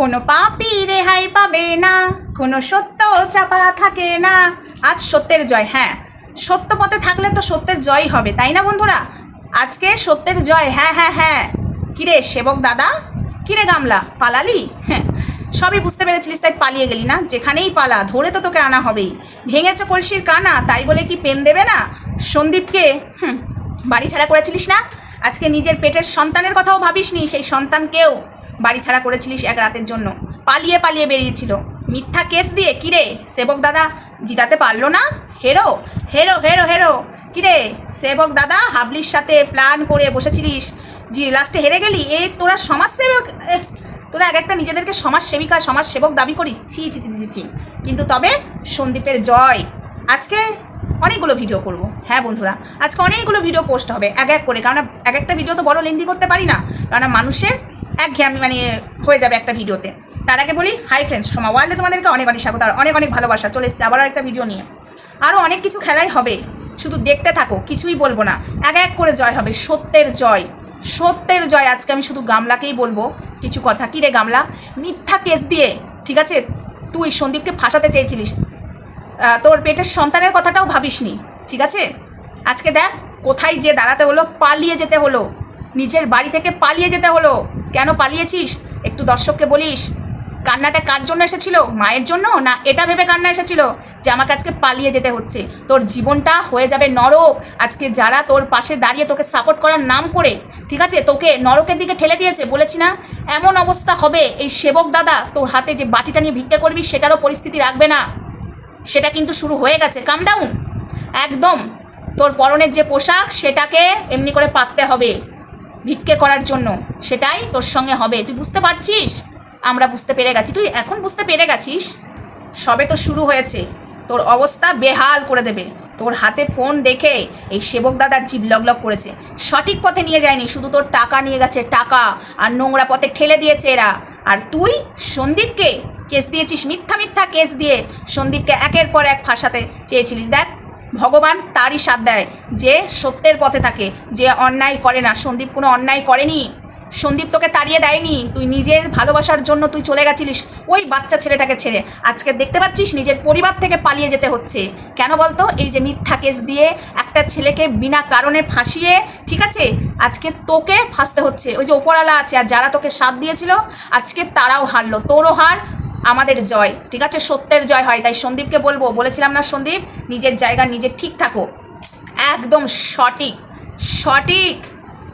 কোনো পাপি রেহাই পাবে না, কোনো সত্য চাপা থাকে না। আজ সত্যের জয় হ্যাঁ। সত্য পথে থাকলে তো সত্যের জয় হবে, তাই না বন্ধুরা? আজকে সত্যের জয় হ্যাঁ হ্যাঁ হ্যাঁ। কিরে সেবক দাদা? কিরে গামলা, পালালি? হ্যাঁ সবই বুঝতে পেরেছিলিস, তাই পালিয়ে গেলি না? যেখানেই পালা, ধরে তো তোকে আনা হবেই। ভেঙেছ কলসির কানা, তাই বলে কি পেন দেবে না? সন্দীপকে, হুম, বাড়ি ছাড়া করেছিলিস না? আজকে নিজের পেটের সন্তানের কথাও ভাবিসনি, সেই সন্তানকেও বাড়ি ছাড়া করেছিলিস এক রাতের জন্য। পালিয়ে পালিয়ে বেরিয়েছিল। মিথ্যা কেস দিয়ে? কিরে সেবক দাদা জিতাতে পারল না? হেরো হেরো হেরো হেরো। কিরে সেবক দাদা হাবলির সাথে প্ল্যান করে বসেছিলিস। জি লাস্টে হেরে গেলি? এ তোরা সমাজসেবক তোরা এক একটা নিজেদেরকে সমাজসেবিকা সমাজসেবক দাবি করিস। ছি ছি ছি, ছি কিন্তু তবে সন্দীপের জয়। আজকে অনেকগুলো ভিডিও করব। হ্যাঁ বন্ধুরা আজকে অনেকগুলো ভিডিও পোস্ট হবে এক এক করে। কারণ এক একটা ভিডিও তো বড় লেন্দি করতে পারি না। কারণ মানুষের এক ঘেয়ামি মানে হয়ে যাবে একটা ভিডিওতে। তার আগে বলি হাই ফ্রেন্ডস সোমা ওয়ার্ল্ডে তোমাদেরকে অনেক অনেক স্বাগত, আর অনেক অনেক ভালোবাসা। চলে এসছে আবার একটা ভিডিও নিয়ে। আরও অনেক কিছু খেলাই হবে। শুধু দেখতে থাকো, কিছুই বলব না। এক এক করে জয় হবে, সত্যের জয়। সত্যের জয়, আজকে আমি শুধু গামলাকেই বলব। কিছু কথা, কী রে গামলা? মিথ্যা কেস দিয়ে, ঠিক আছে? তুই সন্দীপকে ফাঁসাতে চেয়েছিলিস। তোর পেটের সন্তানের কথাটাও ভাবিসনি, ঠিক আছে? আজকে দেখ, কোথায় যে দাঁড়াতে হলো, পালিয়ে যেতে হলো। নিজের বাড়ি থেকে পালিয়ে যেতে হলো। কেন পালিয়েছিস? একটু দর্শককে বলিস। কান্নাটা কার জন্য এসেছিল? মায়ের জন্য? না এটা ভেবে কান্না এসেছিল যে আমাকে আজকে পালিয়ে যেতে হচ্ছে? তোর জীবনটা হয়ে যাবে নরক। আজকে যারা তোর পাশে দাঁড়িয়ে তোকে সাপোর্ট করার নাম করে, ঠিক আছে? তোকে নরকের দিকে ঠেলে দিয়েছে, বলেছি না? এমন অবস্থা হবে, এই সেবক দাদা তোর হাতে যে বাটিটা নিয়ে ভিক্ষা করবি, সেটারও পরিস্থিতি রাখবে না। সেটা কিন্তু শুরু হয়ে গেছে। কাম ডাউন একদম। তোর পরনের যে পোশাক, সেটাকে এমনি করে পাততে হবে। ভিক্ষে করার জন্য। সেটাই তোর সঙ্গে হবে। তুই বুঝতে পারছিস? আমরা বুঝতে পেরে গেছি। তুই এখন বুঝতে পেরে গেছিস? সবে তো শুরু হয়েছে। তোর অবস্থা বেহাল করে দেবে। তোর হাতে ফোন দেখে এই সেবক দাদার জিভ লগলগ করেছে। সঠিক পথে নিয়ে যায়নি। শুধু তোর টাকা নিয়ে গেছে, টাকা। আর নোংরা পথে ঠেলে দিয়েছে এরা। আর তুই সন্দীপকে কেস দিয়েছিস, মিথ্যা মিথ্যা কেস দিয়ে। সন্দীপকে একের পর এক ফাঁসাতে চেয়েছিলিস। দেখ ভগবান তারই সাথ দেয় যে সত্যের পথে থাকে, যে অন্যায় করে না। সন্দীপ কোনো অন্যায় করেনি। সন্দীপ তোকে তাড়িয়ে দেয়নি। তুই নিজের ভালোবাসার জন্য তুই চলে গেছিলিস ওই বাচ্চা ছেলেটাকে ছেড়ে। আজকে দেখতে পাচ্ছিস নিজের পরিবার থেকে পালিয়ে যেতে হচ্ছে। কেন বলতো? এই যে মিথ্যা কেস দিয়ে একটা ছেলেকে বিনা কারণে ফাঁসিয়ে, ঠিক আছে? আজকে তোকে ফাঁসতে হচ্ছে। ওই যে ওপরালা আছে, আর যারা তোকে সাথ দিয়েছিল, আজকে তারাও হারলো। তোরও হার আমাদের জয়, ঠিক আছে? সত্যের জয় হয়। তাই সন্দীপকে বলব, বলেছিলাম না সন্দীপ? নিজের জায়গা নিজে ঠিক থাকো। একদম সঠিক সঠিক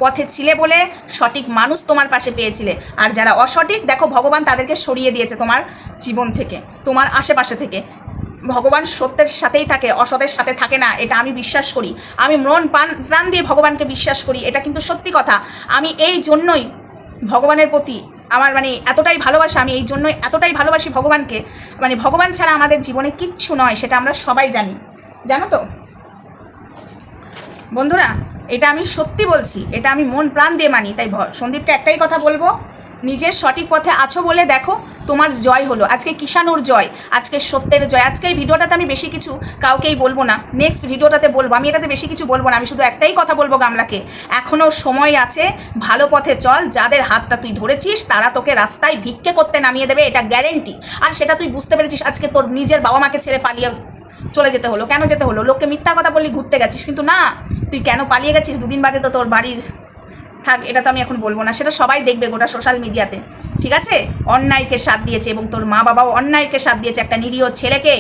পথে ছিলে বলে সঠিক মানুষ তোমার পাশে পেয়েছিলে। আর যারা অসঠিক, দেখো ভগবান তাদেরকে সরিয়ে দিয়েছে তোমার জীবন থেকে, তোমার আশেপাশে থেকে। ভগবান সত্যের সাথেই থাকে, অসতের সাথে থাকে না, এটা আমি বিশ্বাস করি। আমি মন প্রাণ প্রাণ দিয়ে ভগবানকে বিশ্বাস করি, এটা কিন্তু সত্যি কথা। আমি এই জন্যই ভগবানের প্রতি আমার মানে এতটাই ভালোবাসা, আমি এই জন্যই এতটাই ভালোবাসি ভগবানকে। মানে ভগবান ছাড়া আমাদের জীবনে কিচ্ছু নয়, সেটা আমরা সবাই জানি। জানো তো? বন্ধুরা, এটা আমি সত্যি বলছি, এটা আমি মন প্রাণ দিয়ে মানি, তাই সন্দীপকে একটাই কথা বলব নিজের সঠিক পথে আছো বলে দেখো, তোমার জয় হলো। আজকে কিষানুর জয়, আজকে সত্যের জয়। আজকে এই ভিডিওটাতে আমি বেশি কিছু কাউকেই বলব না। নেক্সট ভিডিওটাতে বলব। আমি এটাতে বেশি কিছু বলব না। আমি শুধু একটাই কথা বলব গামলাকে। এখনও সময় আছে, ভালো পথে চল। যাদের হাতটা তুই ধরেছিস, তারা তোকে রাস্তায় ভিক্ষে করতে নামিয়ে দেবে, এটা গ্যারেন্টি আর সেটা তুই বুঝতে পেরেছিস, আজকে তোর নিজের বাবা মাকে ছেড়ে পালিয়ে চলে যেতে হলো। কেন যেতে হলো? লোককে মিথ্যা কথা বললি ঘুরতে গেছিস। কিন্তু না, তুই কেন পালিয়ে গেছিস? দুদিন বাদে তো তোর বাড়ির থাক, এটা তো আমি এখন বলব না। সেটা সবাই দেখবে গোটা সোশ্যাল মিডিয়াতে ঠিক আছে? অন্যায়কে সাথ দিয়েছে এবং তোর মা বাবাও অন্যায়কে সাথ দিয়েছে। একটা নিরীহ ছেলেকে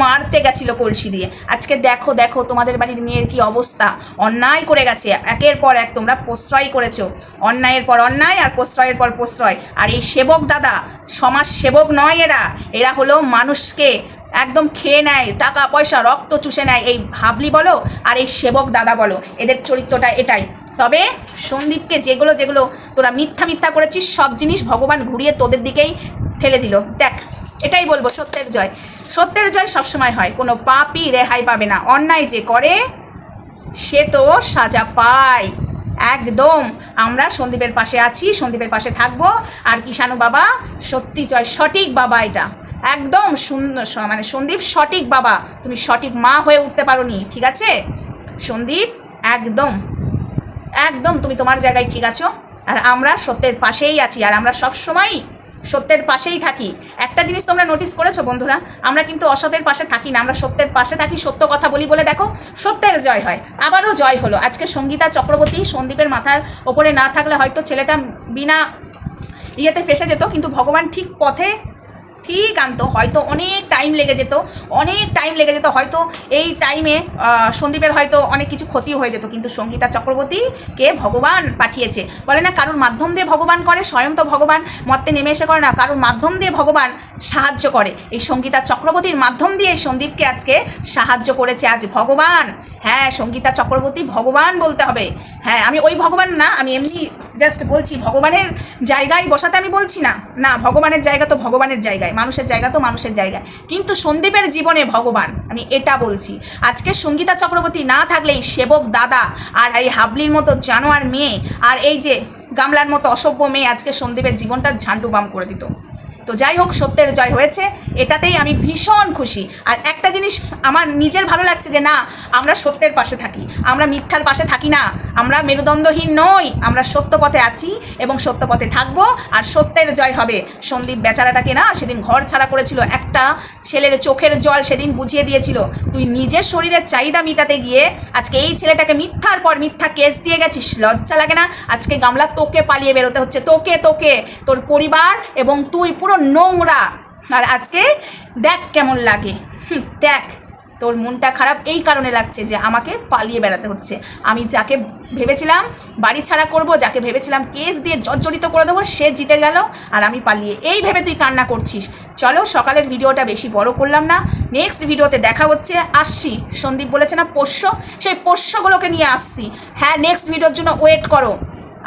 মারতে গেছিল কলসি দিয়ে। আজকে দেখো দেখো তোমাদের বাড়ির মেয়ের কি অবস্থা। অন্যায় করে গেছে। একের পর এক তোমরা প্রশ্রয় করেছ। অন্যায়ের পর অন্যায় আর প্রশ্রয়ের পর প্রশ্রয়। আর এই সেবক দাদা সমাজ সেবক নয় এরা। এরা হলো মানুষকে একদম খেয়ে নেয় টাকা পয়সা রক্ত চুষে নেয়। এই হাবলি বলো আর এই সেবক দাদা বলো। এদের চরিত্রটা এটাই। তবে সন্দীপকে যেগুলো যেগুলো তোরা মিথ্যা মিথ্যা করেছিস, সব জিনিস ভগবান ঘুরিয়ে তোদের দিকেই ঠেলে দিল। দেখ, এটাই বলব, সত্যের জয়। সত্যের জয় সবসময় হয়, কোনো পাপই রেহাই পাবে না। অন্যায় যে করে, সে তো সাজা পায়। একদম, আমরা সন্দীপের পাশে আছি, সন্দীপের পাশে থাকব, আর কিষাণু বাবা সত্যি জয়, সঠিক বাবা এটা। একদম সুন্দর মানে সন্দীপ সঠিক বাবা। তুমি সঠিক মা হয়ে উঠতে পারোনি, ঠিক আছে? সন্দীপ, একদম। একদম তুমি তোমার জায়গায় ঠিক আছো। আর আমরা সত্যের পাশেই আছি, আর আমরা সব সময় সত্যের পাশেই থাকি। একটা জিনিস তোমরা নোটিস করেছ বন্ধুরা, আমরা কিন্তু অসতের পাশে থাকি না, আমরা সত্যের পাশে থাকি, সত্য কথা বলি বলে দেখো, সত্যের জয় হয়, আবারও জয় হলো। আজকে সঙ্গীতা চক্রবর্তী সন্দীপের মাথার ওপরে না থাকলে হয়তো ছেলেটা বিনা ইয়েতে ফেসে যেত, কিন্তু ভগবান ঠিক পথে ঠিক আনতো, হয়তো অনেক টাইম লেগে যেত, অনেক টাইম লেগে যেত, হয়তো এই টাইমে সন্দীপের হয়তো অনেক কিছু ক্ষতি হয়ে যেত, কিন্তু সঙ্গীতা চক্রবর্তীকে ভগবান পাঠিয়েছে। বলে না, কারোর মাধ্যম দিয়ে ভগবান করে, স্বয়ং তো ভগবান মর্তে নেমে এসে করে না, কারোর মাধ্যম দিয়ে ভগবান সাহায্য করে। এই সঙ্গীতা চক্রবর্তীর মাধ্যম দিয়ে সন্দীপকে আজকে সাহায্য করেছে আজ ভগবান। হ্যাঁ সঙ্গীতা চক্রবর্তী ভগবান বলতে হবে। হ্যাঁ আমি ওই ভগবান না, আমি এমনি জাস্ট বলছি ভগবানের জায়গায় বসাতে আমি বলছি না। না, ভগবানের জায়গা তো ভগবানের জায়গায়, মানুষের জায়গা তো মানুষের জায়গায়। কিন্তু সন্দীপের জীবনে ভগবান, আমি এটা বলছি। আজকে সঙ্গীতা চক্রবর্তী না থাকলে এই সেবক দাদা আর এই হাবলির মতো জানোয়ার মেয়ে আর এই যে গামলার মতো অসভ্য মেয়ে আজকে সন্দীপের জীবনটা ঝান্ডু বাম করে দিত। তো যাই হোক, সত্যের জয় হয়েছে। এটাতেই আমি ভীষণ খুশি। আর একটা জিনিস আমার নিজের ভালো লাগছে যে না, আমরা সত্যের পাশে থাকি। আমরা মিথ্যার পাশে থাকি না। আমরা মেরুদণ্ডহীন নই, আমরা সত্য পথে আছি এবং সত্য পথে থাকব, আর সত্যের জয় হবে। সন্দীপ বেচারাটাকে না সেদিন ঘর ছাড়া করেছিল। একটা ছেলের চোখের জল সেদিন বুঝিয়ে দিয়েছিল। তুই নিজের শরীরের চাহিদা মেটাতে গিয়ে আজকে এই ছেলেটাকে মিথ্যার পর মিথ্যা কেস দিয়ে গেছিস। লজ্জা লাগে না? আজকে গামলা তোকে পালিয়ে বেরোতে হচ্ছে। তোকে তোকে, তোর পরিবার এবং তুই পুরো নোংরা। আর আজকে দেখ কেমন লাগে। দেখ। তোর মনটা খারাপ এই কারণে লাগছে যে আমাকে পালিয়ে বেড়াতে হচ্ছে। আমি যাকে ভেবেছিলাম বাড়ি ছাড়া করব, যাকে ভেবেছিলাম কেস দিয়ে জর্জরিত করে দেবো, সে জিতে গেল আর আমি পালিয়ে। এই ভেবে তুই কান্না করছিস। চলো, সকালের ভিডিওটা বেশি বড় করলাম না। নেক্সট ভিডিওতে দেখা হচ্ছে, আসছি। সন্দীপ বলেছে না, পোষ্য? সেই পোষ্যগুলোকে নিয়ে আসছি। হ্যাঁ নেক্সট ভিডিওর জন্য ওয়েট করো।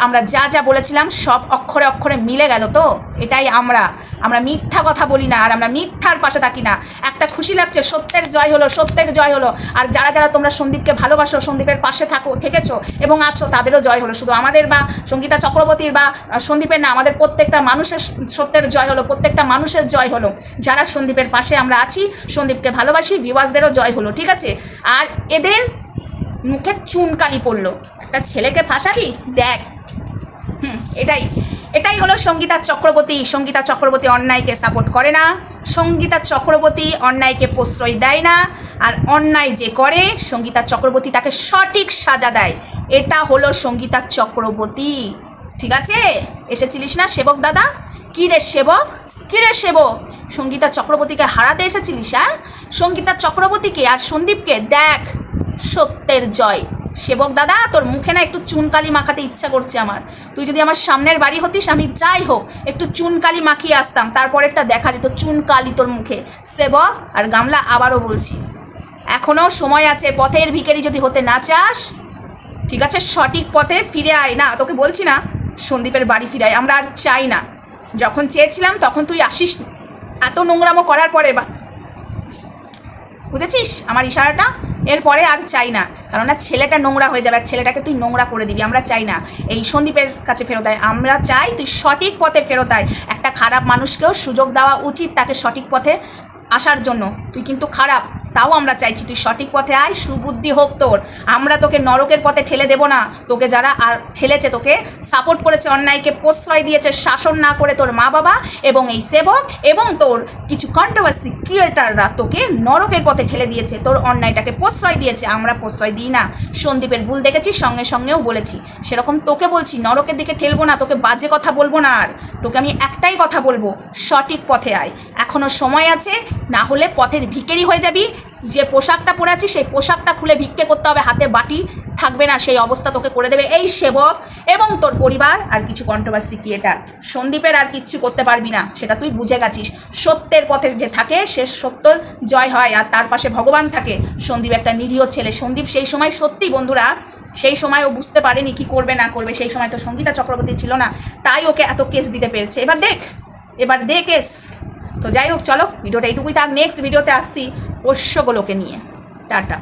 আমরা যা যা বলেছিলাম, সব অক্ষরে অক্ষরে মিলে গেল তো? এটাই আমরা। আমরা মিথ্যা কথা বলি না, আর আমরা মিথ্যার পাশে থাকি না। একটা খুশি লাগছে, সত্যের জয় হলো, সত্যের জয় হলো। আর যারা যারা তোমরা সন্দীপকে ভালোবাসো, সন্দীপের পাশে থাকো, থেকেছো এবং আছো, তাদেরও জয় হলো। শুধু আমাদের বা সঙ্গীতা চক্রবর্তীর বা সন্দীপের না, আমাদের প্রত্যেকটা মানুষের সত্যের জয় হলো, প্রত্যেকটা মানুষের জয় হলো। যারা সন্দীপের পাশে আমরা আছি, সন্দীপকে ভালোবাসি ভিওয়াসদেরও জয় হলো, ঠিক আছে? আর এদের মুখে চুনকালি পড়ল। একটা ছেলেকে ফাঁসাবি? দেখ। হুম, এটাই। এটাই হলো সঙ্গীতা চক্রবর্তী। সঙ্গীতা চক্রবর্তী অন্যায়কে সাপোর্ট করে না। সঙ্গীতা চক্রবর্তী অন্যায়কে প্রশ্রয় দেয় না। আর অন্যায় যে করে, সঙ্গীতা চক্রবর্তী তাকে সঠিক সাজা দেয়। এটা হলো সঙ্গীতা চক্রবর্তী। ঠিক আছে? এসেছিলিস না সেবক দাদা? কী রে সেবক? কী রে সেবক? সঙ্গীতা চক্রবর্তীকে হারাতে এসেছিলিস হ্যাঁ? সঙ্গীতা চক্রবর্তীকে আর সন্দীপকে দেখ, সত্যের জয়। সেবক দাদা, তোর মুখে না একটু চুনকালি মাখাতে ইচ্ছা করছে আমার। তুই যদি আমার সামনের বাড়ি হতিস, আমি যাই হোক, একটু চুনকালি মাখিয়ে আসতাম, তারপরেরটা দেখা যেত চুনকালি তোর মুখে। সেবক আর গামলা আবারও বলছি এখনও সময় আছে, পথের ভিখারি যদি হতে না চাস, ঠিক আছে, সঠিক পথে ফিরে আয়। না, তোকে বলছি না, সন্দীপের বাড়ি ফিরে আয় আমরা আর চাই না। যখন চেয়েছিলাম, তখন তুই আসিস। এত নোংরামো করার পরে বা বুঝেছিস? আমার ইশারাটা? এরপরে আর চাই না। কারণ না ছেলেটা নোংরা হয়ে যাবে, আর ছেলেটাকে তুই নোংরা করে দিবি, আমরা চাই না। এই সন্দীপের কাছে ফেরত আয়। আমরা চাই তুই সঠিক পথে ফেরত আয়। একটা খারাপ মানুষকেও সুযোগ দেওয়া উচিত তাকে সঠিক পথে আসার জন্য। তুই কিন্তু খারাপ। তাও আমরা চাইছি তুই সঠিক পথে আয়, সুবুদ্ধি হোক তোর। আমরা তোকে নরকের পথে ঠেলে দেবো না। তোকে যারা আর ঠেলেছে, তোকে সাপোর্ট করেছে, অন্যায়কে প্রশ্রয় দিয়েছে, শাসন না করে তোর মা বাবা এবং এই সেবক এবং তোর কিছু কন্ট্রোভার্সি ক্রিয়েটাররা তোকে নরকের পথে ঠেলে দিয়েছে, তোর অন্যায়টাকে প্রশ্রয় দিয়েছে। আমরা প্রশ্রয় দিই না। সন্দীপের ভুল দেখেছি সঙ্গে সঙ্গেও বলেছি। সেরকম তোকে বলছি, নরকের দিকে ঠেলবো না, তোকে বাজে কথা বলব না আর। তোকে আমি একটাই কথা বলব, সঠিক পথে আয়। এখনও সময় আছে, না হলে পথের ভিকেরি হয়ে যাবি। যে পোশাকটা পরে আছিস সেই পোশাকটা খুলে ভিক্ষে করতে হবে, হাতে বাটি থাকবে না, সেই অবস্থা তোকে করে দেবে। এই সেবক এবং তোর পরিবার আর কিছু কন্ট্রোভার্সি ক্রিয়েটার সন্দীপের আর কিচ্ছু করতে পারবি না, সেটা তুই বুঝে গেছিস। সত্যের পথে যে থাকে, সে সত্যর জয় হয় আর তার পাশে ভগবান থাকে। সন্দীপ একটা নিরীহ ছেলে। সন্দীপ সেই সময় সত্যি বন্ধুরা, সেই সময় ও বুঝতে পারেনি কি করবে, না করবে। সেই সময় তো সঙ্গীতা চক্রবর্তী ছিল না, তাই ওকে এত কেস দিতে পেরেছে। এবার দেখ, এবার দে কেস। তো যাই হোক, চলো, ভিডিওটা এইটুকুই থাক। নেক্সট ভিডিওতে আসছি। পোষ্যগুলোকে নিয়ে। টাটা।